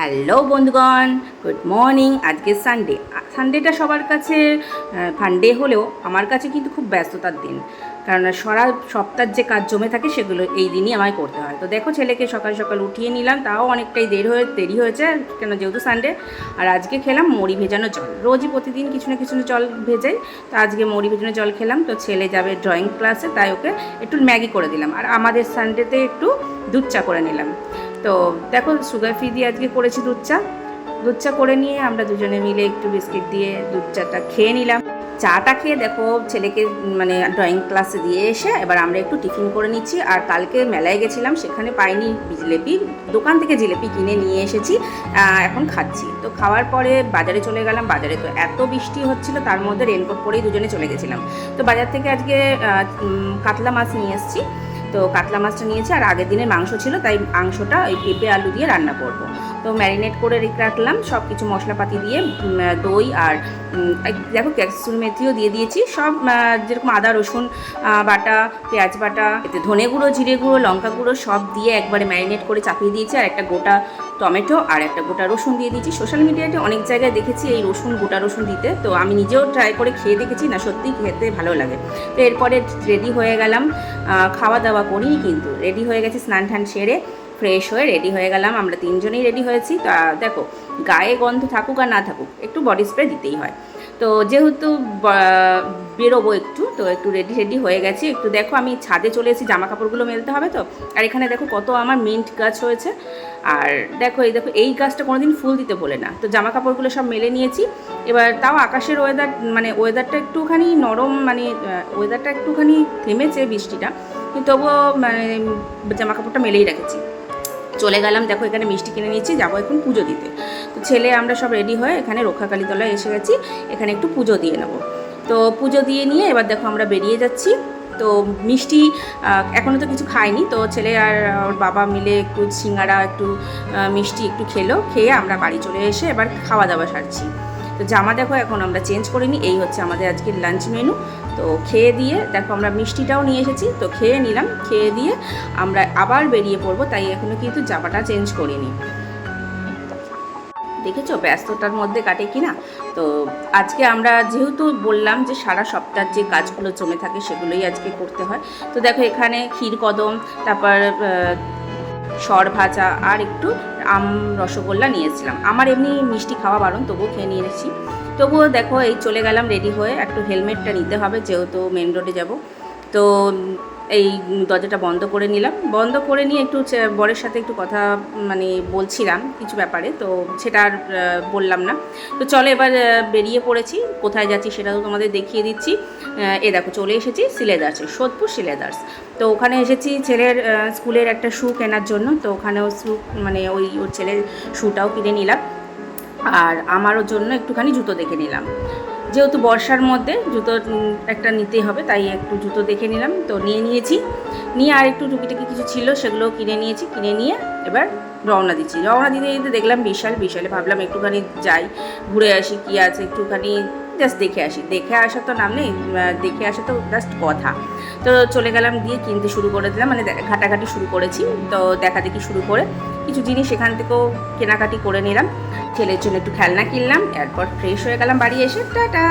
Hello বন্ধুগণ, good morning. আজকে Sunday সানডেটা সবার কাছে ফান্ডে হলেও আমার কাছে কিন্তু খুব ব্যস্ততার দিন। কারণ সারা সপ্তাহের যে কাজ জমে থাকে সেগুলো এই দিনই আমায় করতে হয়। তো দেখো ছেলেকে সকাল সকাল উঠিয়ে নিলাম, তাও অনেকটাই দেরি হয়ে, দেরি হয়েছে, কেন যেহেতু সানডে আর আজকে খেলাম মুড়ি ভেজানো জল। রোজই প্রতিদিন কিছু না কিছু না জল ভেজাই। তো আজকে মুড়ি ভেজানো জল খেলাম, তো ছেলে যাবে ড্রয়িং ক্লাসে তাই ওকে একটু ম্যাগি করে দিলাম। আর আমাদের সানডেতে একটু দুধ চা করে নিলাম। তো দেখো সুগার ফ্রি দিয়ে আজকে করেছি দুধ চা। দুধ চা করে নিয়ে আমরা দুজনে মিলে একটু বিস্কিট দিয়ে দুধ চাটা খেয়ে নিলাম। চাটা খেয়ে দেখো, ছেলেকে মানে ড্রয়িং ক্লাসে দিয়ে এসে এবার আমরা একটু টিফিন করে নিচ্ছি। আর কালকে মেলায় গেছিলাম, সেখানে পাইনি জিলেপি। দোকান থেকে জিলেপি কিনে নিয়ে এসেছি এখন খাচ্ছি। তো খাওয়ার পরে বাজারে চলে গেলাম। বাজারে তো এত বৃষ্টি হচ্ছিল, তার মধ্যে রেনকোট পরেই দুজনে চলে গেছিলাম। তো বাজার থেকে আজকে কাতলা মাছ নিয়ে এসেছি। তো কাতলা মাছটা নিয়েছি আর আগের দিনের মাংস ছিল, তাই মাংসটা ওই পেঁপে, আলু দিয়ে রান্না করব। তো ম্যারিনেট করে রেখে রাখলাম সব কিছু মশলাপাতি দিয়ে দই আর দেখো ক্যাপসুল মেথিও দিয়ে দিয়েছি। সব যেরকম আদা, রসুন বাটা, পেঁয়াজ বাটা ধনে গুঁড়ো, জিরে গুঁড়ো, লঙ্কা গুঁড়ো সব দিয়ে একবারে ম্যারিনেট করে চাপিয়ে দিয়েছি, আর একটা গোটা টমেটো আর একটা গোটা রসুন দিয়ে দিয়েছি। সোশ্যাল মিডিয়াতে অনেক জায়গায় দেখেছি এই রসুন, গোটা রসুন দিতে, তো আমি নিজেও ট্রাই করে খেয়ে দেখেছি, না সত্যি খেতে ভালো লাগে। তো এরপরে রেডি হয়ে গেলাম খাওয়া দাওয়া করিনি কিন্তু রেডি হয়ে গেছে স্নান টান সেরে। ফ্রেশ হয়ে রেডি হয়ে গেলাম। আমরা তিনজনেই রেডি হয়েছি। তা দেখো, গায়ে গন্ধ থাকুক আর না থাকুক, একটু বডি স্প্রে দিতেই হয়। তো যেহেতু বেরোবো একটু, তো একটু রেডি রেডি হয়ে গেছি। একটু দেখো, আমি ছাদে চলে এসেছি জামা কাপড়গুলো মেলতে হবে তো? আর এখানে দেখো, কত আমার মিন্ট গাছ হয়েছে। আর দেখো, এই দেখো, এই গাছটা কোনোদিন ফুল দিতে বলে না। তো জামা কাপড়গুলো সব মেলে নিয়েছি। এবার তাও আকাশের ওয়েদার মানে ওয়েদারটা একটুখানি নরম মানে ওয়েদারটা একটুখানি থেমেছে বৃষ্টিটা। কিন্তু তবুও মানে জামা কাপড়টা মেলেই রেখেছি। চলে গেলাম। দেখো, এখানে মিষ্টি কিনে নিয়েছি, যাব এখন পুজো দিতে। তো ছেলে, আমরা সব রেডি হয়ে এখানে রক্ষাকালীতলায় এসে গেছি। এখানে একটু পুজো দিয়ে নেব। তো পুজো দিয়ে নিয়ে এবার দেখো, আমরা বেরিয়ে যাচ্ছি। তো মিষ্টি এখনও তো কিছু খাইনি। তো ছেলে আর ওর বাবা মিলে একটু সিঙ্গারা, একটু মিষ্টি একটু খেলো। খেয়ে আমরা বাড়ি চলে এসে এবার খাওয়া দাওয়া সারছি। তো জামা দেখো, এখন আমরা চেঞ্জ করিনি এই হচ্ছে আমাদের আজকের লাঞ্চ মেনু তো খেয়ে দিয়ে, দেখো আমরা মিষ্টিটাও নিয়ে এসেছি, তো খেয়ে নিলাম, খেয়ে দিয়ে আমরা আবার বেরিয়ে পড়ব, তাই এখনও কিন্তু জামাটা চেঞ্জ করিনি। দেখেছ? ব্যস্ততার মধ্যে কাটে কি না তো আজকে আমরা যেহেতু বললাম যে সারা সপ্তাহের যে কাজগুলো জমে থাকে সেগুলোই আজকে করতে হয়, তো দেখো এখানে ক্ষীর কদম, তারপর সর ভাজা আর একটু আম রসগোল্লা নিয়েছিলাম আমার এমনি মিষ্টি খাওয়া বারণ, তবুও খেয়ে নিয়ে এসেছি। তবুও দেখো, এই চলে গেলাম রেডি হয়ে। একটু হেলমেটটা নিতে হবে, যেহেতু মেন রোডে যাব। তো, এই দরজাটা বন্ধ করে নিলাম। বন্ধ করে নিয়ে একটু বরের সাথে একটু কথা মানে বলছিলাম কিছু ব্যাপারে, তো সেটা আর বললাম না। তো চলো এবার বেরিয়ে পড়েছি। কোথায় যাচ্ছি সেটাও তোমাদের দেখিয়ে দিচ্ছি। এ দেখো, চলে এসেছি সিলেদার্সে, সোদপুর সিলেদার্স। তো ওখানে এসেছি ছেলের স্কুলের একটা শ্যু কেনার জন্য। তো ওখানেও শ্যু মানে ওই ওর ছেলের শ্যুটাও কিনে নিলাম। আর আমারও জন্য একটুখানি জুতো দেখে নিলাম। যেহেতু বর্ষার মধ্যে জুতো একটা নিতেই হবে, তাই একটু জুতো দেখে নিলাম। তো নিয়ে নিয়েছি। নিয়ে আর একটু টুকিটাকি কিছু ছিল সেগুলো কিনে নিয়েছি। কিনে নিয়ে এবার রওনা দিচ্ছি। রওনা দিতে দিতে দেখলাম বিশাল, বিশালে ভাবলাম একটুখানি যাই, ঘুরে আসি কী আছে, একটুখানি জাস্ট দেখে আসি। দেখে আসা তো নাম নেই দেখে আসা তো জাস্ট কথা। তো চলে গেলাম গিয়ে কিনতে শুরু করে দিলাম মানে ঘাটাঘাটি শুরু করেছি, তো দেখা দেখি শুরু করে কিছু জিনিস এখান থেকেও কেনাকাটি করে নিলাম। ছেলের জন্য একটু খেলনা কিনলাম, এরপর ফ্রেশ হয়ে গেলাম বাড়ি এসে, টাটা!